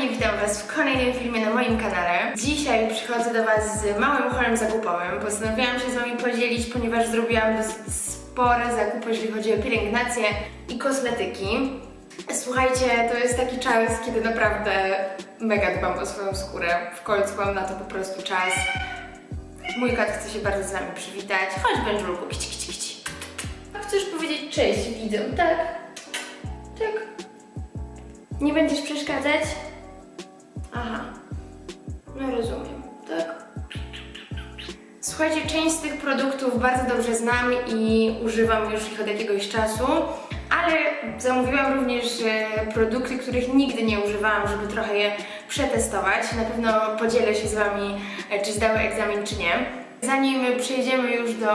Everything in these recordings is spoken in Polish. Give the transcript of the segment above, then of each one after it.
kochani, witam Was w kolejnym filmie na moim kanale. Dzisiaj przychodzę do Was z małym holem zakupowym. Postanowiłam się z Wami podzielić, ponieważ zrobiłam dosyć spore zakupy, jeżeli chodzi o pielęgnację i kosmetyki. Słuchajcie, to jest taki czas, kiedy naprawdę mega dbam o swoją skórę. W końcu mam na to po prostu czas. Mój kat chce się bardzo z Wami przywitać. Chodź, Benżulku, kici, kici, kici. A chcesz powiedzieć cześć widzom, tak? Tak. Nie będziesz przeszkadzać? Aha. No rozumiem, tak? Słuchajcie, część z tych produktów bardzo dobrze znam i używam już ich od jakiegoś czasu, ale zamówiłam również e, produkty, których nigdy nie używałam, żeby trochę je przetestować. Na pewno podzielę się z Wami, e, czy zdały egzamin, czy nie. Zanim przejdziemy już do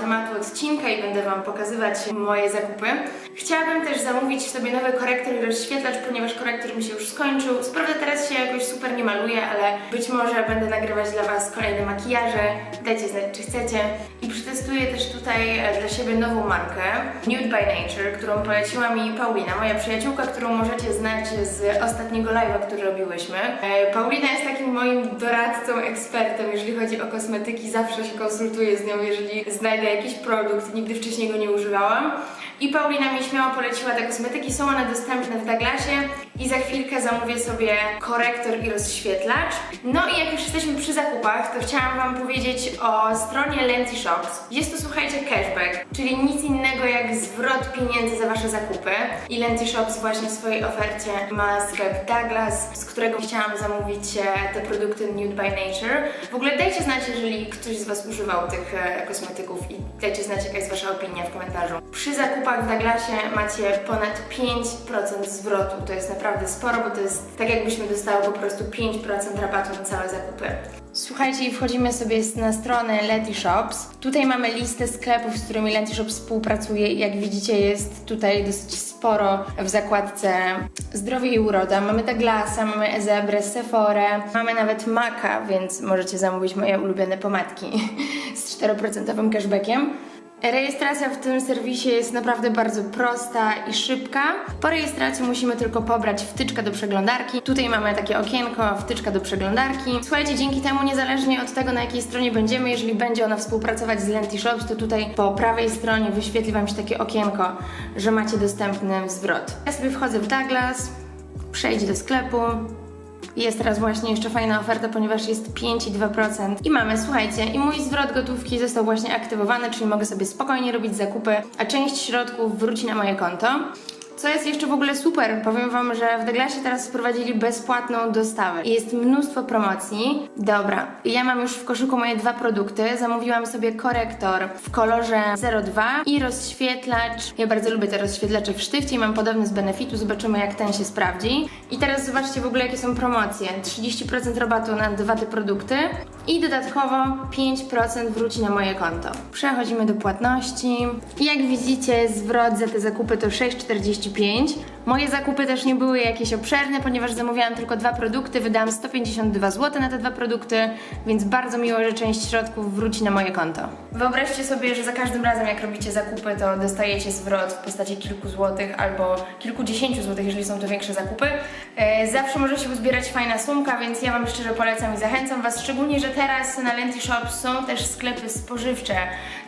tematu odcinka i będę Wam pokazywać moje zakupy, chciałabym też zamówić sobie nowy korektor i rozświetlacz, ponieważ korektor mi się już skończył. Co prawda teraz się jakoś super nie maluję, ale być może będę nagrywać dla Was kolejne makijaże. Dajcie znać, czy chcecie. I przetestuję też tutaj e, dla siebie nową markę Nude by Nature, którą poleciła mi Paulina, moja przyjaciółka, którą możecie znać z ostatniego live'a, który robiłyśmy. E, Paulina jest takim moim doradcą, ekspertem, jeżeli chodzi o kosmetyki. Zawsze się konsultuję z nią, jeżeli znajdę jakiś produkt, nigdy wcześniej go nie używałam. I Paulina mi śmiało poleciła te kosmetyki, są one dostępne w Douglasie i za chwilkę zamówię sobie korektor i rozświetlacz. No i jak już jesteśmy przy zakupach, to chciałam Wam powiedzieć o stronie Lenty Shops. Jest to, słuchajcie, cashback, czyli nic innego jak zwrot pieniędzy za Wasze zakupy. I Lenty Shops właśnie w swojej ofercie ma sklep Douglas, z którego chciałam zamówić e, te produkty Nude by Nature. W ogóle dajcie znać, jeżeli ktoś z Was używał tych e, kosmetyków i dajcie znać, jaka jest Wasza opinia w komentarzu. Przy zakupach w Douglasie macie ponad 5% zwrotu. To jest naprawdę sporo, bo to jest tak jakbyśmy dostały po prostu 5% rabatu na całe zakupy. Słuchajcie, wchodzimy sobie na stronę Leti Shops. Tutaj mamy listę sklepów, z którymi Leti Shops współpracuje. Jak widzicie, jest tutaj dosyć sporo w zakładce zdrowie i uroda. Mamy Douglasa, mamy Ezebrę, Sephora, mamy nawet Maka, więc możecie zamówić moje ulubione pomadki z 4% cashbackiem. Rejestracja w tym serwisie jest naprawdę bardzo prosta i szybka. Po rejestracji musimy tylko pobrać wtyczkę do przeglądarki. Tutaj mamy takie okienko, wtyczka do przeglądarki. Słuchajcie, dzięki temu niezależnie od tego na jakiej stronie będziemy, jeżeli będzie ona współpracować z Lenty Shops, to tutaj po prawej stronie wyświetli Wam się takie okienko, że macie dostępny zwrot. Ja sobie wchodzę w Douglas, przejdź do sklepu, jest teraz właśnie jeszcze fajna oferta, ponieważ jest 5,2%. I mamy, słuchajcie, i mój zwrot gotówki został właśnie aktywowany, czyli mogę sobie spokojnie robić zakupy, a część środków wróci na moje konto. Co jest jeszcze w ogóle super, powiem Wam, że w Douglasie teraz wprowadzili bezpłatną dostawę jest mnóstwo promocji. Dobra, ja mam już w koszyku moje dwa produkty. Zamówiłam sobie korektor w kolorze 02 i rozświetlacz. Ja bardzo lubię te rozświetlacze w sztywcie i mam podobny z Benefitu. Zobaczymy, jak ten się sprawdzi. I teraz zobaczcie w ogóle, jakie są promocje. 30% rabatu na dwa te produkty i dodatkowo 5% wróci na moje konto. Przechodzimy do płatności. Jak widzicie, zwrot za te zakupy to 6,45. 35 Moje zakupy też nie były jakieś obszerne, ponieważ zamówiłam tylko dwa produkty, wydałam 152 zł na te dwa produkty, więc bardzo miło, że część środków wróci na moje konto. Wyobraźcie sobie, że za każdym razem jak robicie zakupy, to dostajecie zwrot w postaci kilku złotych albo kilkudziesięciu złotych, jeżeli są to większe zakupy. E, zawsze może się uzbierać fajna sumka, więc ja Wam szczerze polecam i zachęcam Was, szczególnie, że teraz na Lenty Shop są też sklepy spożywcze,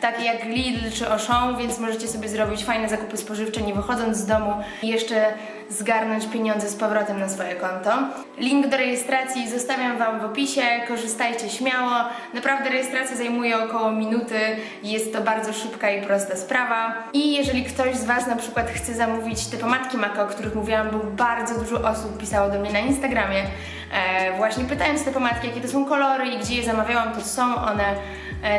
takie jak Lidl czy Auchan, więc możecie sobie zrobić fajne zakupy spożywcze, nie wychodząc z domu i jeszcze zgarnąć pieniądze z powrotem na swoje konto. Link do rejestracji zostawiam Wam w opisie, korzystajcie śmiało. Naprawdę rejestracja zajmuje około minuty, jest to bardzo szybka i prosta sprawa. I jeżeli ktoś z Was na przykład chce zamówić te pomadki Maka, o których mówiłam, bo bardzo dużo osób pisało do mnie na Instagramie, e, właśnie pytając te pomadki, jakie to są kolory i gdzie je zamawiałam, to są one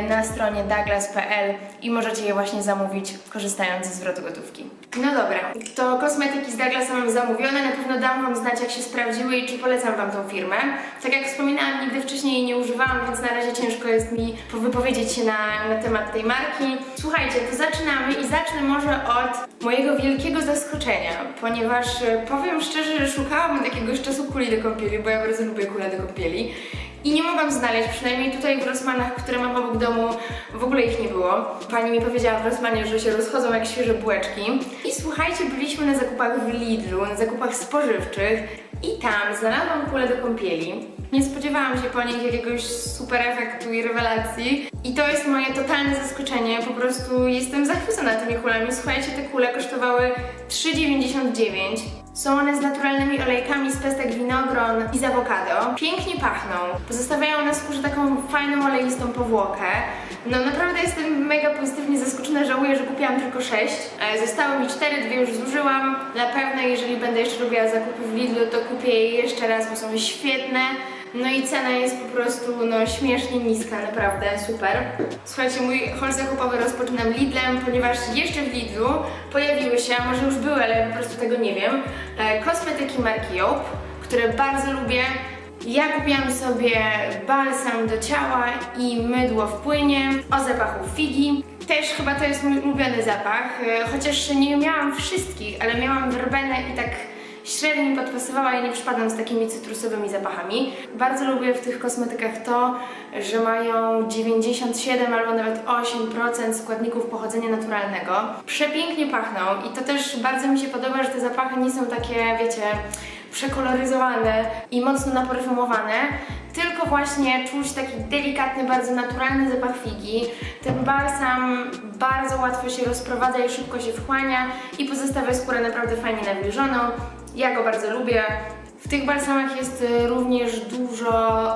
na stronie douglas.pl i możecie je właśnie zamówić korzystając ze zwrotu gotówki. No dobra, to kosmetyki z Douglasa mam zamówione, na pewno dam Wam znać jak się sprawdziły i czy polecam Wam tą firmę. Tak jak wspominałam, nigdy wcześniej jej nie używałam, więc na razie ciężko jest mi wypowiedzieć się na, na temat tej marki. Słuchajcie, to zaczynamy i zacznę może od mojego wielkiego zaskoczenia, ponieważ e, powiem szczerze, że szukałam od jakiegoś czasu kuli do kąpieli, bo ja bardzo lubię kule do kąpieli. I nie mogłam znaleźć, przynajmniej tutaj w Rossmanach, które mam obok domu, w ogóle ich nie było. Pani mi powiedziała w Rossmanie, że się rozchodzą jak świeże bułeczki. I słuchajcie, byliśmy na zakupach w Lidlu, na zakupach spożywczych I tam znalazłam kulę do kąpieli. Nie spodziewałam się po nich jakiegoś super efektu i rewelacji. I to jest moje totalne zaskoczenie. Po prostu jestem zachwycona tymi kulami. Słuchajcie, te kule kosztowały 3,99. Są one z naturalnymi olejkami z pestek winogron i z awokado. Pięknie pachną. Pozostawiają na skórze taką fajną, oleistą powłokę. No naprawdę jestem mega pozytywnie zaskoczona. Żałuję, że kupiłam tylko 6. E, Zostały mi 4, dwie już zużyłam. Na pewno, jeżeli będę jeszcze robiła zakupy w Lidlu, to kupię je jeszcze raz, bo są świetne. No i cena jest po prostu no, śmiesznie niska, naprawdę super. Słuchajcie, mój haul zakupowy rozpoczynam Lidlem, ponieważ jeszcze w Lidlu pojawiły się, może już były, ale po prostu tego nie wiem, e, kosmetyki marki Joop, które bardzo lubię. Ja kupiłam sobie balsam do ciała i mydło w płynie o zapachu figi. Też chyba to jest mój ulubiony zapach, e, chociaż nie miałam wszystkich, ale miałam werbenę i tak średnio mi podpasowała i nie przypadam z takimi cytrusowymi zapachami. Bardzo lubię w tych kosmetykach to, że mają 97 albo nawet 8% składników pochodzenia naturalnego. Przepięknie pachną i to też bardzo mi się podoba, że te zapachy nie są takie, wiecie, przekoloryzowane i mocno naparfumowane, tylko właśnie czuć taki delikatny, bardzo naturalny zapach figi. Ten balsam bardzo łatwo się rozprowadza i szybko się wchłania i pozostawia skórę naprawdę fajnie nawilżoną. Ja go bardzo lubię. W tych balsamach jest y, również dużo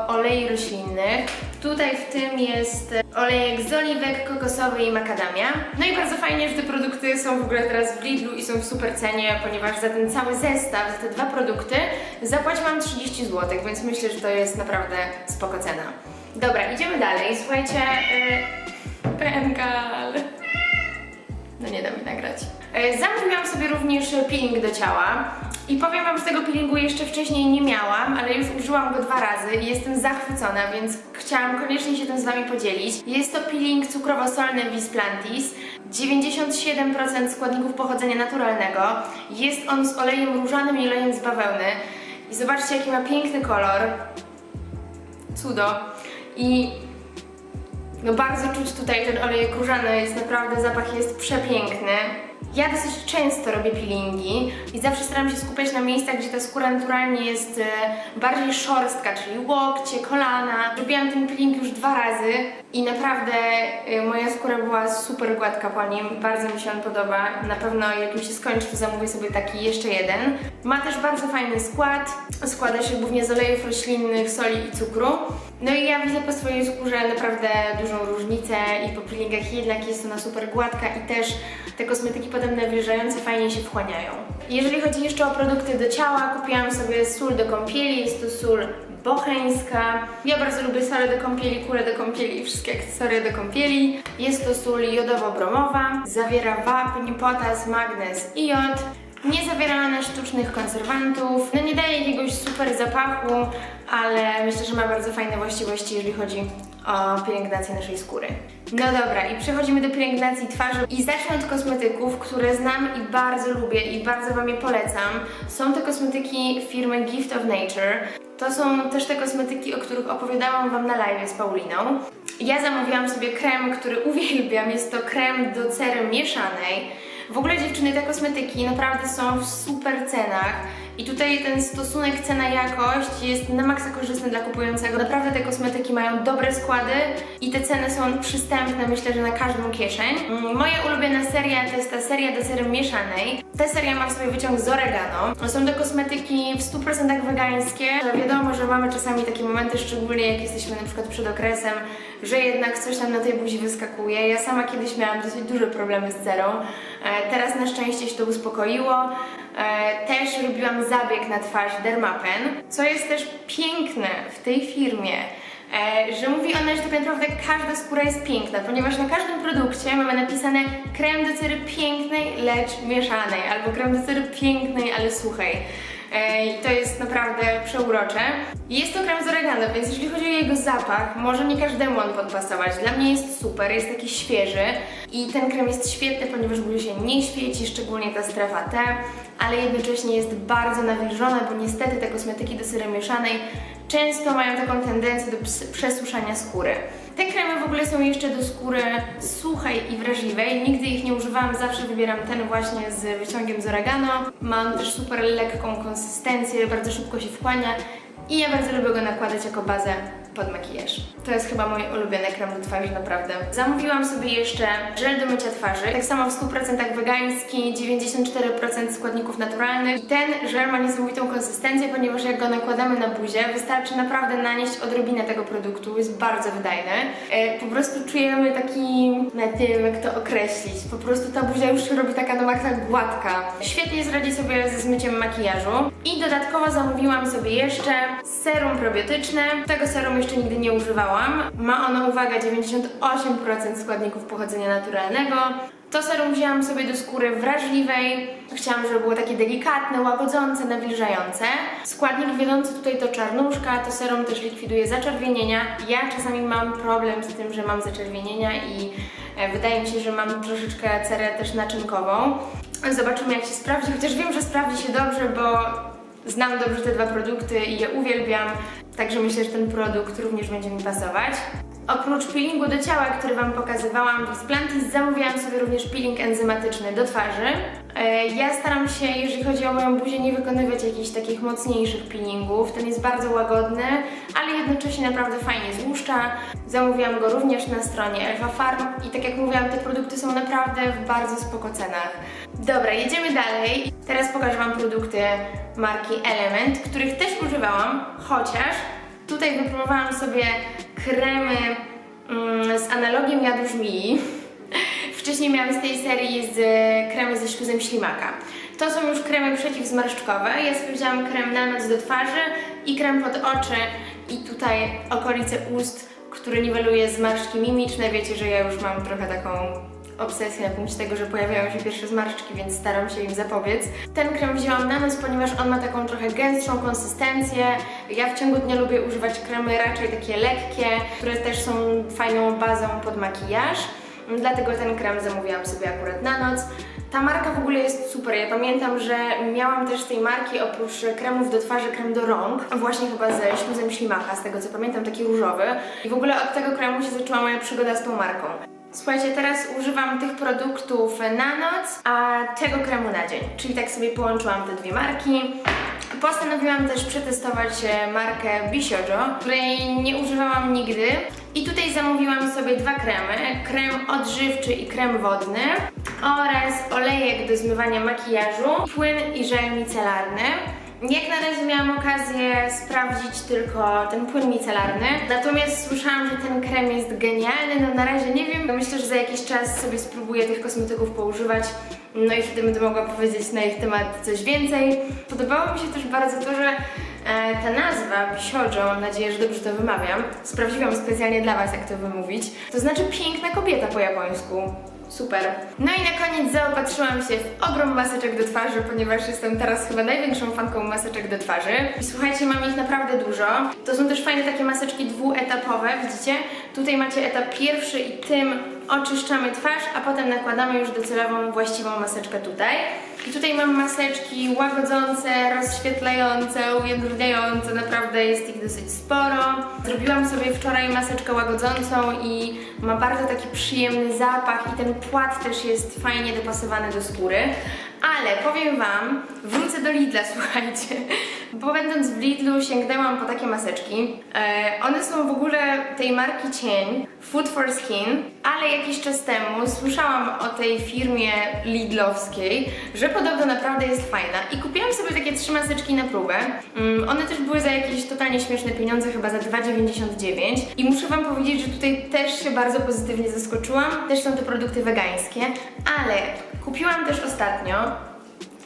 olei roślinnych. Tutaj w tym jest y, olejek z oliwek, kokosowy i makadamia. No i bardzo fajnie, że te produkty są w ogóle teraz w Lidlu i są w super cenie, ponieważ za ten cały zestaw, za te dwa produkty zapłaciłam 30 zł, więc myślę, że to jest naprawdę spoko cena. Dobra, idziemy dalej. Słuchajcie, yy. No nie da mi nagrać. E, Zamówiłam sobie również peeling do ciała i powiem Wam, że tego peelingu jeszcze wcześniej nie miałam, ale już użyłam go dwa razy i jestem zachwycona, więc chciałam koniecznie się tym z Wami podzielić. Jest to peeling cukrowo-solny Vis Plantis, 97% składników pochodzenia naturalnego. Jest on z olejem różanym i olejem z bawełny. I zobaczcie, jaki ma piękny kolor. Cudo. I no bardzo czuć tutaj ten olej różany, jest naprawdę, zapach jest przepiękny. Ja dosyć często robię peelingi i zawsze staram się skupiać na miejscach, gdzie ta skóra naturalnie jest e, bardziej szorstka, czyli łokcie, kolana. Robiłam ten peeling już dwa razy i naprawdę e, moja skóra była super gładka po nim, bardzo mi się on podoba. Na pewno jak mi się skończy, to zamówię sobie taki jeszcze jeden. Ma też bardzo fajny skład, składa się głównie z olejów roślinnych, soli i cukru. No i ja widzę po swojej skórze naprawdę dużą różnicę i po peelingach jednak jest ona super gładka i też te kosmetyki potem nawilżające fajnie się wchłaniają. Jeżeli chodzi jeszcze o produkty do ciała, kupiłam sobie sól do kąpieli, jest to sól bocheńska. Ja bardzo lubię solę do kąpieli, kulę do kąpieli i wszystkie akcesoria do kąpieli. Jest to sól jodowo-bromowa, zawiera wapń, potas, magnez i jod. Nie zawiera ona sztucznych konserwantów, no nie daje jakiegoś super zapachu, ale myślę, że ma bardzo fajne właściwości, jeżeli chodzi o pielęgnację naszej skóry. No dobra, i przechodzimy do pielęgnacji twarzy i zacznę od kosmetyków, które znam i bardzo lubię i bardzo Wam je polecam. Są to kosmetyki firmy Gift of Nature. To są też te kosmetyki, o których opowiadałam Wam na live z Pauliną. Ja zamówiłam sobie krem, który uwielbiam, jest to krem do cery mieszanej. W ogóle dziewczyny, te kosmetyki naprawdę są w super cenach i tutaj ten stosunek cena-jakość jest na maksa korzystny dla kupującego. Naprawdę te kosmetyki mają dobre składy i te ceny są przystępne, myślę, że na każdą kieszeń. Mm, Moja ulubiona seria to jest ta seria do sery mieszanej. Ta seria ma w sobie wyciąg z oregano. Są to kosmetyki w 100% wegańskie. Wiadomo, że mamy czasami takie momenty, szczególnie jak jesteśmy na przykład przed okresem, że jednak coś tam na tej buzi wyskakuje. Ja sama kiedyś miałam dosyć duże problemy z cerą. E, Teraz na szczęście się to uspokoiło. E, Też robiłam zabieg na twarz Dermapen, co jest też piękne w tej firmie. e, Że mówi ona, że tak naprawdę każda skóra jest piękna, ponieważ na każdym produkcie mamy napisane krem do cery pięknej, lecz mieszanej, albo krem do cery pięknej, ale suchej. I to jest naprawdę przeurocze. Jest to krem z oregano, więc jeżeli chodzi o jego zapach, może nie każdemu on podpasować. Dla mnie jest super, jest taki świeży i ten krem jest świetny, ponieważ w ogóle się nie świeci, szczególnie ta strefa T, ale jednocześnie jest bardzo nawilżona, bo niestety te kosmetyki do sery mieszanej często mają taką tendencję do przesuszania skóry. Te kremy w ogóle są jeszcze do skóry suchej i wrażliwej. Nigdy ich nie używałam, zawsze wybieram ten właśnie z wyciągiem z oregano. Mam też super lekką konsystencję, bardzo szybko się wchłania i ja bardzo lubię go nakładać jako bazę pod makijaż. To jest chyba mój ulubiony krem do twarzy, naprawdę. Zamówiłam sobie jeszcze żel do mycia twarzy, tak samo w 100% wegański, 94% składników naturalnych. Ten żel ma niesamowitą konsystencję, ponieważ jak go nakładamy na buzię, wystarczy naprawdę nanieść odrobinę tego produktu, jest bardzo wydajny. E, po prostu czujemy taki, nawet nie wiem jak to określić, po prostu ta buzia już się robi taka na maksa gładka. Świetnie zradzi sobie ze zmyciem makijażu. I dodatkowo zamówiłam sobie jeszcze serum probiotyczne. Tego serum jeszcze nigdy nie używałam. Ma ono, uwaga, 98% składników pochodzenia naturalnego. To serum wzięłam sobie do skóry wrażliwej. Chciałam, żeby było takie delikatne, łagodzące, nawilżające. Składnik wiodący tutaj to czarnuszka. To serum też likwiduje zaczerwienienia. Ja czasami mam problem z tym, że mam zaczerwienienia i e, wydaje mi się, że mam troszeczkę cerę też naczynkową. Zobaczymy jak się sprawdzi, chociaż wiem, że sprawdzi się dobrze, bo znam dobrze te dwa produkty i je uwielbiam. Także myślę, że ten produkt również będzie mi pasować. Oprócz peelingu do ciała, który Wam pokazywałam w Splantis, zamówiłam sobie również peeling enzymatyczny do twarzy. E, Ja staram się, jeżeli chodzi o moją buzię, nie wykonywać jakichś takich mocniejszych peelingów. Ten jest bardzo łagodny, ale jednocześnie naprawdę fajnie złuszcza. Zamówiłam go również na stronie Elfa Farm i tak jak mówiłam, te produkty są naprawdę w bardzo spoko cenach. Dobra, jedziemy dalej. Teraz pokażę Wam produkty marki Element, których też używałam, chociaż Tutaj wypróbowałam sobie kremy mm, z analogiem jadu żmii. Wcześniej miałam z tej serii z kremy ze śluzem ślimaka. To są już kremy przeciwzmarszczkowe. Ja sobie wzięłam krem na noc do twarzy i krem pod oczy i tutaj okolice ust, który niweluje zmarszczki mimiczne. Wiecie, że ja już mam trochę taką obsesję na punkcie tego, że pojawiają się pierwsze zmarszczki, więc staram się im zapobiec. Ten krem wzięłam na noc, ponieważ on ma taką trochę gęstszą konsystencję. Ja w ciągu dnia lubię używać kremy raczej takie lekkie, które też są fajną bazą pod makijaż. Dlatego ten krem zamówiłam sobie akurat na noc. Ta marka w ogóle jest super. Ja pamiętam, że miałam też z tej marki oprócz kremów do twarzy krem do rąk, właśnie chyba ze śluzem ślimaka, z tego co pamiętam, taki różowy. I w ogóle od tego kremu się zaczęła moja przygoda z tą marką. Słuchajcie, teraz używam tych produktów na noc, a tego kremu na dzień. Czyli tak sobie połączyłam te dwie marki. Postanowiłam też przetestować e, markę Bisiojo, której nie używałam nigdy. I tutaj zamówiłam sobie dwa kremy, krem odżywczy i krem wodny oraz olejek do zmywania makijażu, płyn i żel micelarny. Jak na razie miałam okazję sprawdzić tylko ten płyn micelarny, natomiast słyszałam, że ten krem jest genialny, no na razie nie wiem, myślę, że za jakiś czas sobie spróbuję tych kosmetyków poużywać, no i wtedy będę mogła powiedzieć na ich temat coś więcej. Podobało mi się też bardzo to, że e, ta nazwa Bisiojo, mam nadzieję, że dobrze to wymawiam, sprawdziłam specjalnie dla Was, jak to wymówić, to znaczy piękna kobieta po japońsku. Super. No i na koniec zaopatrzyłam się w ogrom maseczek do twarzy, ponieważ jestem teraz chyba największą fanką maseczek do twarzy. I słuchajcie, mam ich naprawdę dużo. To są też fajne takie maseczki dwuetapowe, widzicie? Tutaj macie etap pierwszy i tym oczyszczamy twarz, a potem nakładamy już docelową, właściwą maseczkę tutaj. I tutaj mam maseczki łagodzące, rozświetlające, ujędrniające, naprawdę jest ich dosyć sporo. Zrobiłam sobie wczoraj maseczkę łagodzącą i ma bardzo taki przyjemny zapach i ten płat też jest fajnie dopasowany do skóry. Ale powiem Wam, wrócę do Lidla, słuchajcie, bo będąc w Lidlu sięgnęłam po takie maseczki. E, one są w ogóle tej marki cień, Food for Skin, ale jakiś czas temu słyszałam o tej firmie Lidlowskiej, że podobno naprawdę jest fajna i kupiłam sobie takie trzy maseczki na próbę. Mm, one też były za jakieś totalnie śmieszne pieniądze, chyba za 2,99 i muszę Wam powiedzieć, że tutaj też się bardzo pozytywnie zaskoczyłam. Też są to produkty wegańskie, ale kupiłam też ostatnio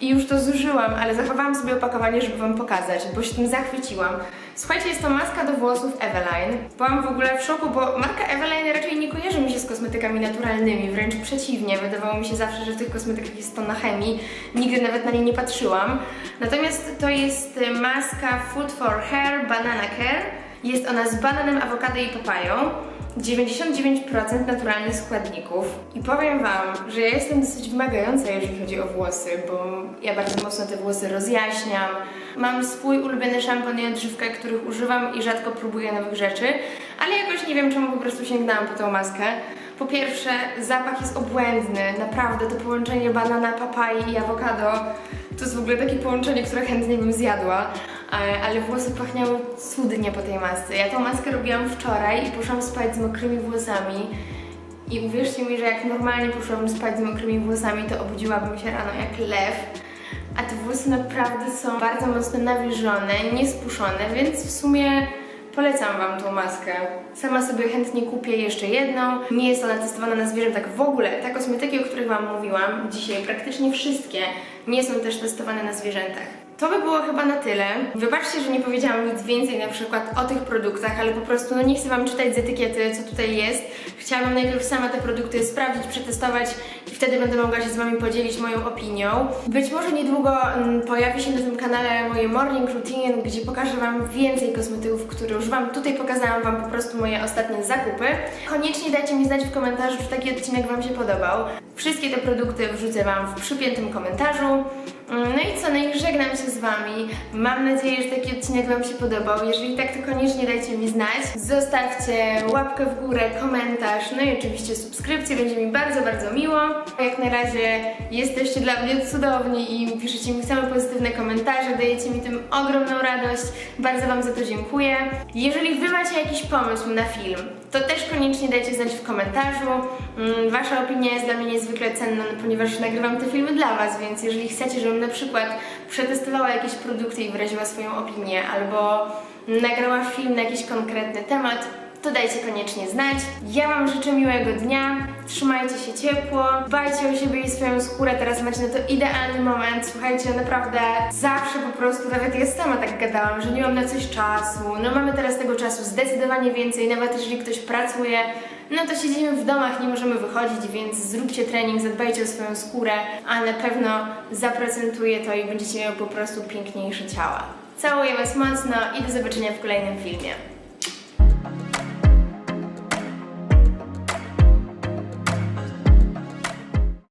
i już to zużyłam, ale zachowałam sobie opakowanie, żeby Wam pokazać, bo się tym zachwyciłam. Słuchajcie, jest to maska do włosów Eveline. Byłam w ogóle w szoku, bo marka Eveline raczej nie kojarzy mi się z kosmetykami naturalnymi, wręcz przeciwnie. Wydawało mi się zawsze, że w tych kosmetykach jest to na chemii. Nigdy nawet na nie nie patrzyłam. Natomiast to jest y, maska Food for Hair Banana Care. Jest ona z bananem, awokado i papają. 99% naturalnych składników i powiem Wam, że ja jestem dosyć wymagająca, jeżeli chodzi o włosy, bo ja bardzo mocno te włosy rozjaśniam. Mam swój ulubiony szampon i odżywkę, których używam i rzadko próbuję nowych rzeczy, ale jakoś nie wiem czemu po prostu sięgnęłam po tą maskę. Po pierwsze, zapach jest obłędny, naprawdę to połączenie banana, papai i awokado to jest w ogóle takie połączenie, które chętnie bym zjadła, ale- ale włosy pachniały cudnie po tej masce. Ja tą maskę robiłam wczoraj i poszłam spać z mokrymi włosami. I uwierzcie mi, że jak normalnie poszłabym spać z mokrymi włosami, to obudziłabym się rano jak lew. A te włosy naprawdę są bardzo mocno nawilżone, niespuszone, więc w sumie polecam Wam tą maskę. Sama sobie chętnie kupię jeszcze jedną. Nie jest ona testowana na zwierzętach w ogóle. Te kosmetyki, o których Wam mówiłam dzisiaj, praktycznie wszystkie nie są też testowane na zwierzętach. To by było chyba na tyle. Wybaczcie, że nie powiedziałam nic więcej na przykład o tych produktach, ale po prostu no nie chcę Wam czytać z etykiety, co tutaj jest. Chciałabym najpierw sama te produkty sprawdzić, przetestować i wtedy będę mogła się z Wami podzielić moją opinią. Być może niedługo mm, pojawi się na tym kanale moje morning routine, gdzie pokażę Wam więcej kosmetyków, które używam. Tutaj pokazałam Wam po prostu moje ostatnie zakupy. Koniecznie dajcie mi znać w komentarzu, czy taki odcinek Wam się podobał. Wszystkie te produkty wrzucę Wam w przypiętym komentarzu. Mm, No i co, no i żegnam się z Wami. Mam nadzieję, że taki odcinek Wam się podobał. Jeżeli tak, to koniecznie dajcie mi znać. Zostawcie łapkę w górę, komentarz, no i oczywiście subskrypcję, będzie mi bardzo, bardzo miło. Jak na razie jesteście dla mnie cudowni i piszecie mi same pozytywne komentarze, dajecie mi tym ogromną radość. Bardzo Wam za to dziękuję. Jeżeli Wy macie jakiś pomysł na film, to też koniecznie dajcie znać w komentarzu. Mm, Wasza opinia jest dla mnie niezwykle cenna, no, ponieważ nagrywam te filmy dla Was, więc jeżeli chcecie, żebym na przykład przetestowała jakieś produkty i wyraziła swoją opinię, albo nagrała film na jakiś konkretny temat, to dajcie koniecznie znać. Ja Wam życzę miłego dnia, trzymajcie się ciepło, dbajcie o siebie i swoją skórę, teraz macie na to idealny moment. Słuchajcie, naprawdę zawsze po prostu, nawet ja sama tak gadałam, że nie mam na coś czasu. No mamy teraz tego czasu zdecydowanie więcej, nawet jeżeli ktoś pracuje, no to siedzimy w domach, nie możemy wychodzić, więc zróbcie trening, zadbajcie o swoją skórę, a na pewno zaprocentuje to i będziecie miały po prostu piękniejsze ciała. Całuję Was mocno i do zobaczenia w kolejnym filmie.